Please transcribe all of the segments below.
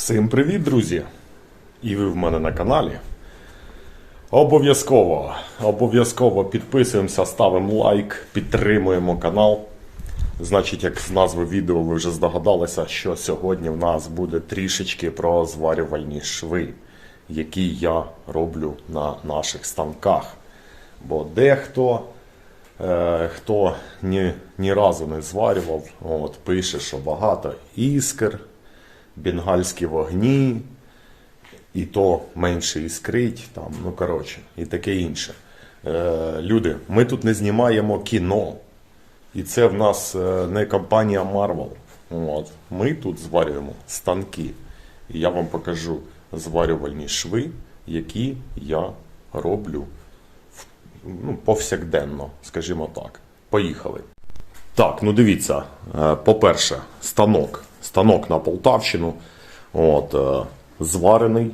Всім привіт, друзі! І ви в мене на каналі. Обов'язково, обов'язково підписуємося, ставимо лайк, підтримуємо канал. Значить, як з назви відео ви вже здогадалися, що сьогодні в нас буде трішечки про зварювальні шви, які я роблю на наших станках. Бо дехто, е, хто ні, ні разу не зварював, от, пише, що багато іскр, бенгальські вогні, і то менше іскрить, там, ну коротше, і таке інше. Е, люди, ми тут не знімаємо кіно. І це в нас е, не компанія Marvel. От. Ми тут зварюємо станки. І я вам покажу зварювальні шви, які я роблю ну, повсякденно, скажімо так. Поїхали. Так, ну дивіться, е, по-перше, станок. Станок на Полтавщину. От, е, зварений,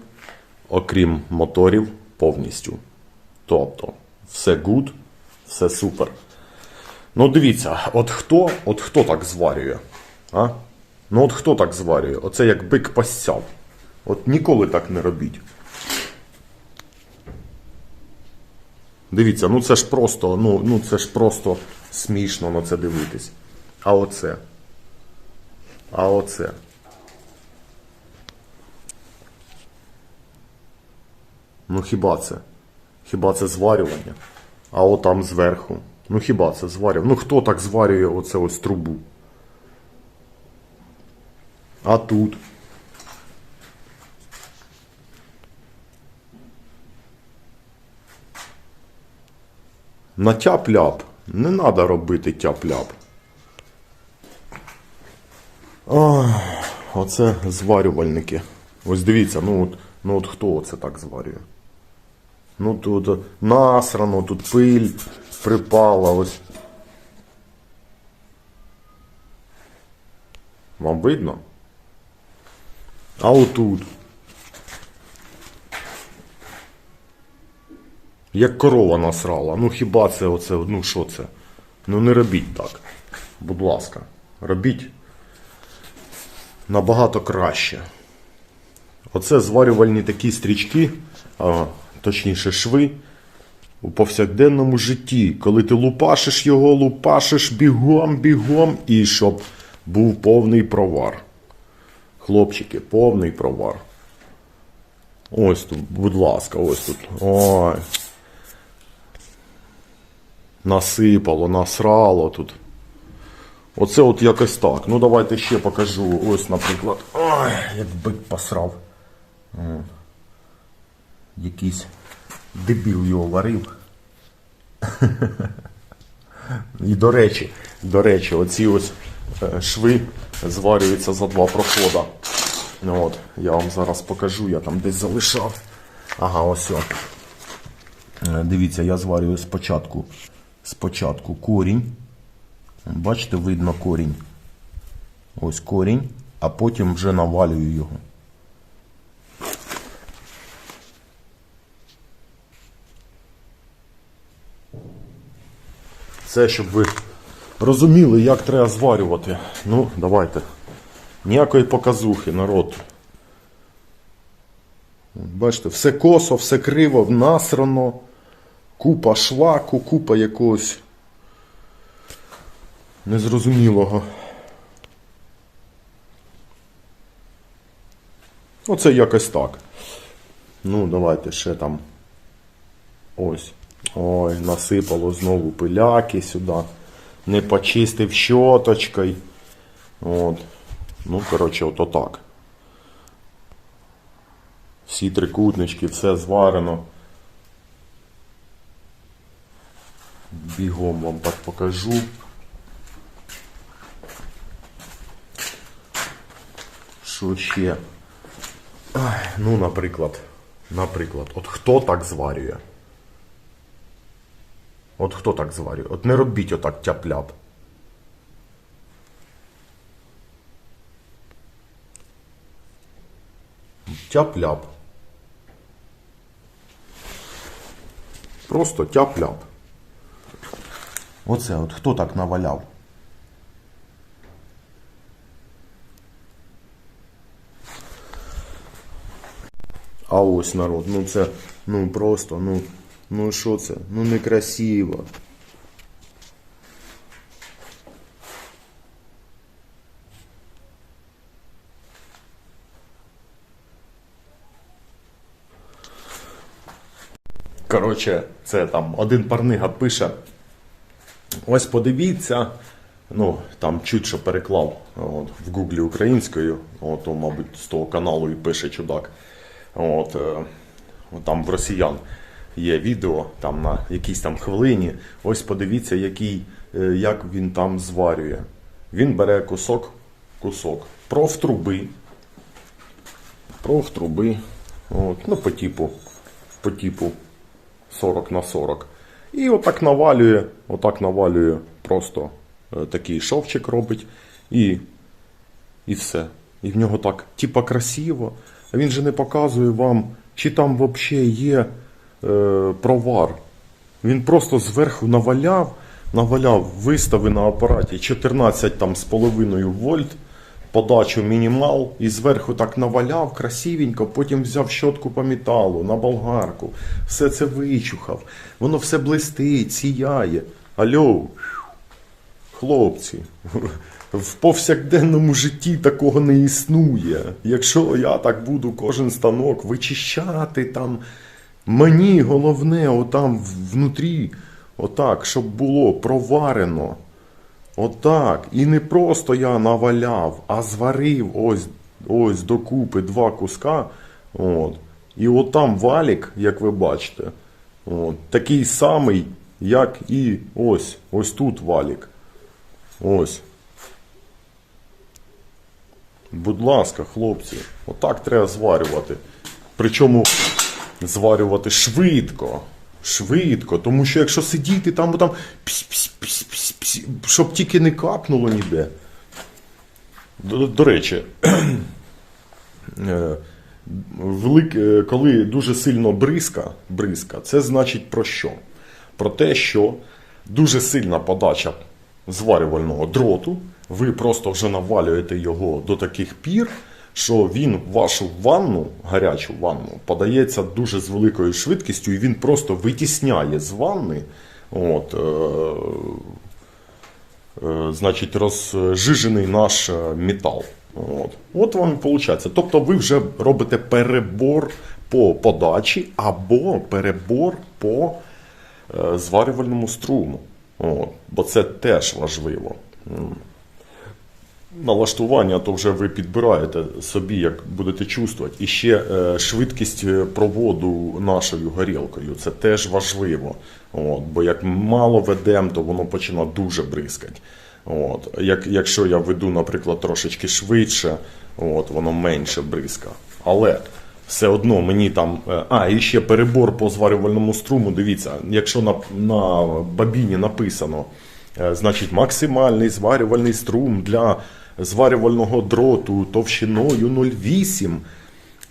окрім моторів, повністю. Тобто, все гуд, все супер. Ну дивіться, от хто, от хто так зварює? А? Ну от хто так зварює? Оце як бик постяв. От ніколи так не робіть. Дивіться, ну це ж просто, ну, ну це ж просто смішно на це дивитись. А оце. А оце. Ну хіба це? Хіба це зварювання? А отам зверху. Ну хіба це зварювання? Ну хто так зварює оце ось трубу? А тут. На тяп-ляп. Не треба робити тяп-ляп. Ой, Оце зварювальники. Ось дивіться, ну от, ну от хто це так зварює? Ну тут насрано, тут пиль припала. Ось. Вам видно? А отут. Як корова насрала. Ну хіба це оце, ну що це? Ну не робіть так. Будь ласка, робіть набагато краще. Оце зварювальні такі стрічки, а, точніше шви, у повсякденному житті. Коли ти лупашиш його, лупашиш бігом, бігом, і щоб був повний провар. Хлопчики, повний провар. Ось тут, будь ласка, ось тут. Ой. Насипало, насрало тут. Оце от якось так. Ну давайте ще покажу. Ось, наприклад. Ой, як бик посрав. Якийсь дебіл його варив. І до речі, до речі, оці ось е, шви зварюються за два прохода. Ну От, я вам зараз покажу, я там десь залишав. Ага, ось. о. Е, Дивіться, я зварюю спочатку, спочатку корінь. Бачите, видно корінь. Ось корінь, а потім вже навалюю його. Це щоб ви розуміли, як треба зварювати. Ну, давайте. Ніякої показухи, народ. Бачите, все косо, все криво, насрано, купа шлаку, купа якогось незрозумілого. Оце якось так. Ну, давайте ще там. Ось. Ой, насипало знову пиляки сюди. Не почистив щоточкою. От. Ну, коротше, ото так. Всі трикутнички, все зварено. Бігом вам так покажу. Що ще? Ай, ну, наприклад, наприклад, от хто так зварює? От хто так зварює? От не робіть отак тяп-ляп. Тяп-ляп. Просто тяп-ляп. Оце от хто так наваляв? А ось народ, ну це, ну просто, ну, ну що це? Ну некрасиво. Коротше, це там один парнига пише. Ось подивіться, ну там чуть що переклав от, в гуглі українською, от, мабуть, з того каналу і пише чудак. От, е, там в росіян є відео там на якійсь там хвилині. Ось подивіться, який, е, як він там зварює. Він бере кусок, кусок, профтруби, профтруби, от, ну по типу, по типу 40 на 40. І отак навалює, отак навалює просто е, такий шовчик робить і, і все. І в нього так, типа красиво. Він же не показує вам, чи там взагалі є е, провар. Він просто зверху наваляв, наваляв, вистави на апараті 14 з половиною вольт, подачу мінімал і зверху так наваляв красивенько, потім взяв щотку по металу на болгарку, все це вичухав, воно все блистить, сіяє. Алло, хлопці, в повсякденному житті такого не існує. Якщо я так буду кожен станок вичищати там, мені головне отам внутрі, отак, щоб було проварено. Отак. І не просто я наваляв, а зварив ось, ось докупи два куска. От. І от там валік, як ви бачите, от, такий самий, як і ось, ось тут валік. Ось. Будь ласка, хлопці, отак треба зварювати. Причому зварювати швидко. Швидко. Тому що якщо сидіти там, там щоб тільки не капнуло ніде. До, до речі, е, велик, е, коли дуже сильно бризка, бризка, це значить про що? Про те, що дуже сильна подача зварювального дроту, ви просто вже навалюєте його до таких пір, що він в вашу ванну, гарячу ванну, подається дуже з великою швидкістю, і він просто витісняє з ванни. От, е, е, значить, розжижений наш е, метал. От. От вам і виходить. Тобто ви вже робите перебор по подачі або перебор по е, зварювальному струму. От. Бо це теж важливо. Налаштування, то вже ви підбираєте собі, як будете чувствувати. І ще е, швидкість е, проводу нашою горілкою. Це теж важливо. От, бо як мало ведемо, то воно починає дуже бризкати. От, як, якщо я веду, наприклад, трошечки швидше, от, воно менше бризка. Але все одно мені там. е, А, і ще перебор по зварювальному струму. Дивіться, якщо на, на бабіні написано, значить максимальний зварювальний струм для зварювального дроту товщиною 0,8.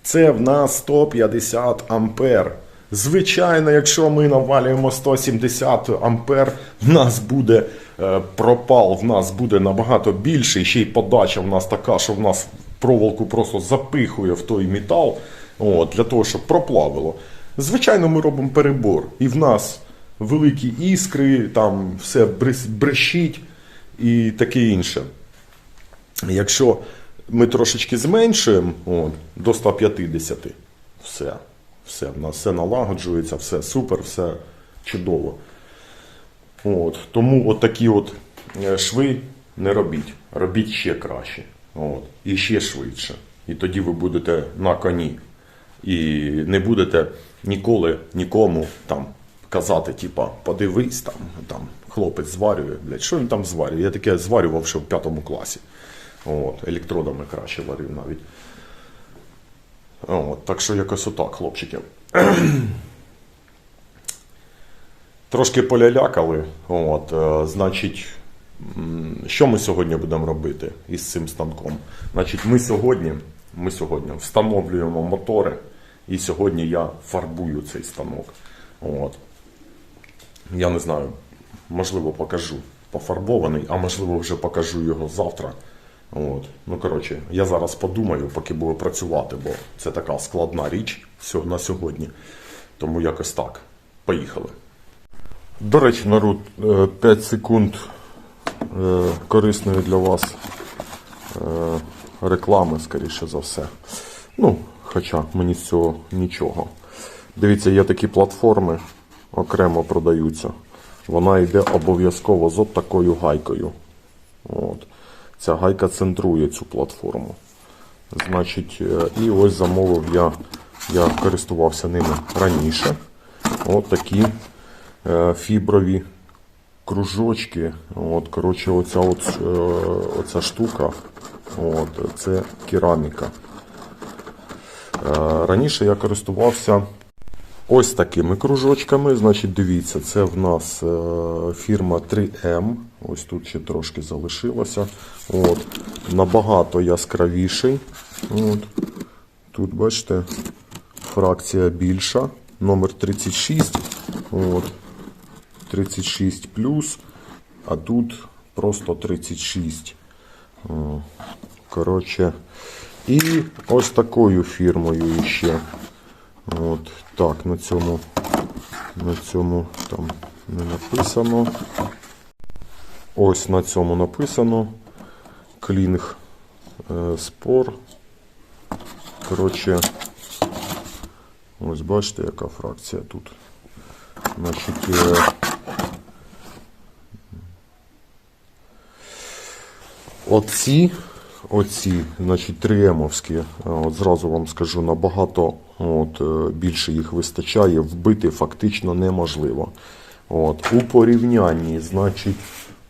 Це в нас 150 ампер. Звичайно, якщо ми навалюємо 170 ампер, в нас буде е, пропал, в нас буде набагато більший, ще й подача в нас така, що в нас проволоку просто запихує в той метал, от, для того, щоб проплавило. Звичайно, ми робимо перебор. І в нас великі іскри, там все брещить і таке інше. Якщо ми трошечки зменшуємо от, до 150, все, все, в нас все налагоджується, все супер, все чудово. От, тому от такі от е, шви не робіть, робіть ще краще. От, і ще швидше. І тоді ви будете на коні. І не будете ніколи нікому там казати, типа, подивись там, там хлопець зварює. Блядь, що він там зварює? Я таке зварював ще в п'ятому класі. От, електродами краще варив навіть. От, так що якось отак, хлопчики. Трошки полялякали. От, е, значить, що ми сьогодні будемо робити із цим станком? Значить, ми сьогодні, ми сьогодні встановлюємо мотори, і сьогодні я фарбую цей станок. От. Я не знаю, можливо, покажу пофарбований, а можливо, вже покажу його завтра. От. Ну, коротше, я зараз подумаю, поки буду працювати, бо це така складна річ на сьогодні. Тому якось так. Поїхали. До речі, народ, 5 секунд е, корисної для вас е, реклами, скоріше за все. Ну, хоча мені з цього нічого. Дивіться, є такі платформи, окремо продаються. Вона йде обов'язково з от такою гайкою. От. Ця гайка центрує цю платформу. Значить, е, і ось замовив я, я користувався ними раніше. От такі е, фіброві кружочки. От, коротше, оця, от, е, оця штука, от, це кераміка. Раніше я користувався ось такими кружочками. Значить, дивіться, це в нас е, фірма 3M. Ось тут ще трошки залишилося. От, набагато яскравіший. От. Тут, бачите, фракція більша. Номер 36. От. 36 плюс, а тут просто 36. Коротше. І ось такою фірмою ще. От так, на цьому, на цьому там не написано. Ось на цьому написано. Клінг е, спор. Коротше, ось бачите, яка фракція тут. Значить, е, Оці, оці, значить, 3М-овські, от зразу вам скажу, набагато от, е, більше їх вистачає, вбити фактично неможливо. От, у порівнянні, значить,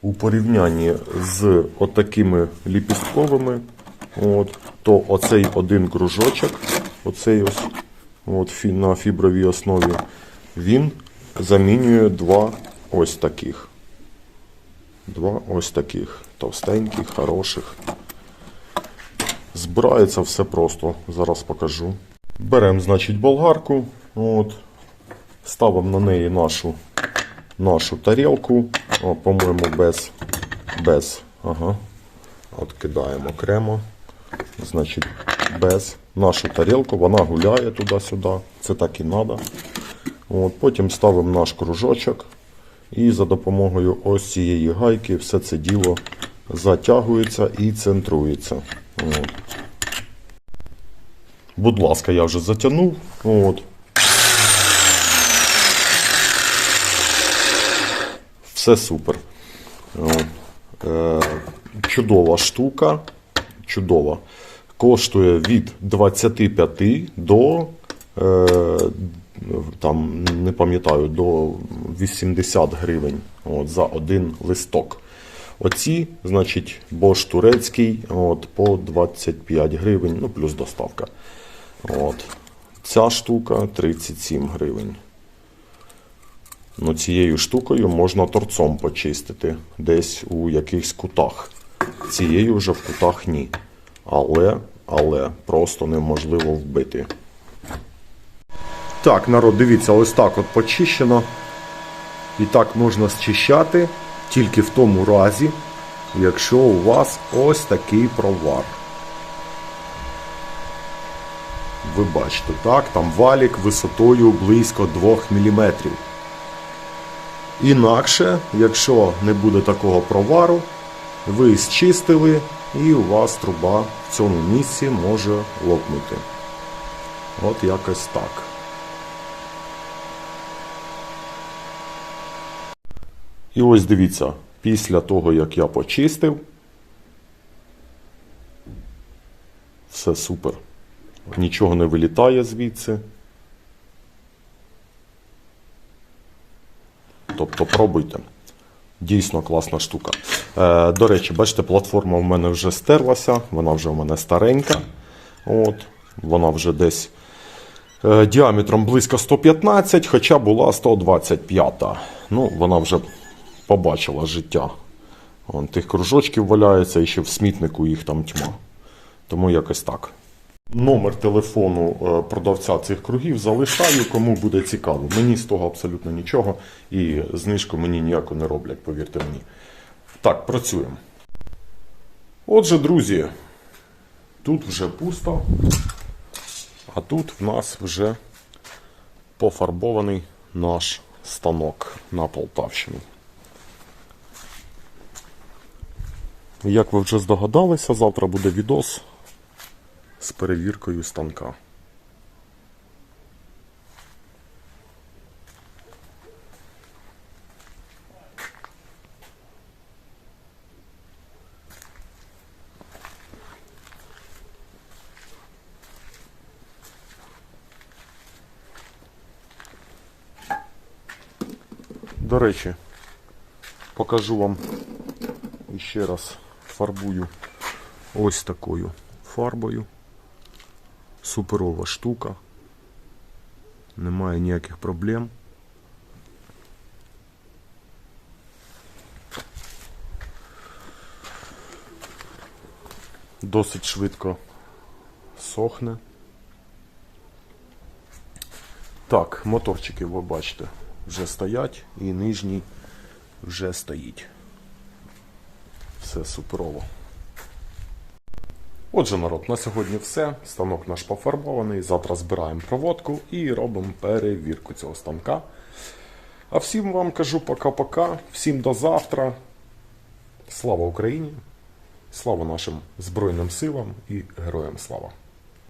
у порівнянні з отакими ліпістковими, от, то оцей один кружочок, оцей ось, от, на фібровій основі, він замінює два ось таких. Два ось таких товстеньких, хороших. Збирається все просто. Зараз покажу. Беремо, значить, болгарку. От. Ставимо на неї нашу, нашу тарілку. По-моєму, без. без. Ага. От кидаємо окремо. Значить, без нашу тарілку. Вона гуляє туди-сюди. Це так і треба. От, потім ставимо наш кружочок. І за допомогою ось цієї гайки все це діло затягується і центрується. От. Будь ласка, я вже затягнув. От. Все супер. Е, чудова штука. Чудова. Коштує від 25 до е, там, не пам'ятаю, до 80 гривень от, за один листок. Оці, значить, Bosch турецький от, по 25 гривень, ну плюс доставка. От. Ця штука 37 гривень. Ну, цією штукою можна торцом почистити десь у якихось кутах. Цією вже в кутах ні. Але, але просто неможливо вбити. Так, народ, дивіться, ось так от почищено. І так можна зчищати тільки в тому разі, якщо у вас ось такий провар. Ви бачите, так, там валік висотою близько 2 мм. Інакше, якщо не буде такого провару, ви зчистили і у вас труба в цьому місці може лопнути. От якось так. І ось дивіться, після того, як я почистив, все супер. Нічого не вилітає звідси. Тобто пробуйте. Дійсно класна штука. Е, до речі, бачите, платформа в мене вже стерлася, вона вже в мене старенька. От, вона вже десь е, діаметром близько 115, хоча була 125. Ну, вона вже побачила життя. Вон, тих кружочків валяється, і ще в смітнику їх там тьма. Тому якось так. Номер телефону е, продавця цих кругів залишаю, кому буде цікаво. Мені з того абсолютно нічого, і знижку мені ніяку не роблять, повірте мені. Так, працюємо. Отже, друзі, тут вже пусто, а тут в нас вже пофарбований наш станок на Полтавщину. Як ви вже здогадалися, завтра буде відос з перевіркою станка. До речі, покажу вам ще раз фарбую ось такою фарбою. Суперова штука. Немає ніяких проблем. Досить швидко сохне. Так, моторчики ви бачите вже стоять і нижній вже стоїть. Все суперово. Отже, народ, на сьогодні все. Станок наш пофарбований. Завтра збираємо проводку і робимо перевірку цього станка. А всім вам кажу пока-пока. Всім до завтра. Слава Україні! Слава нашим Збройним силам і героям слава!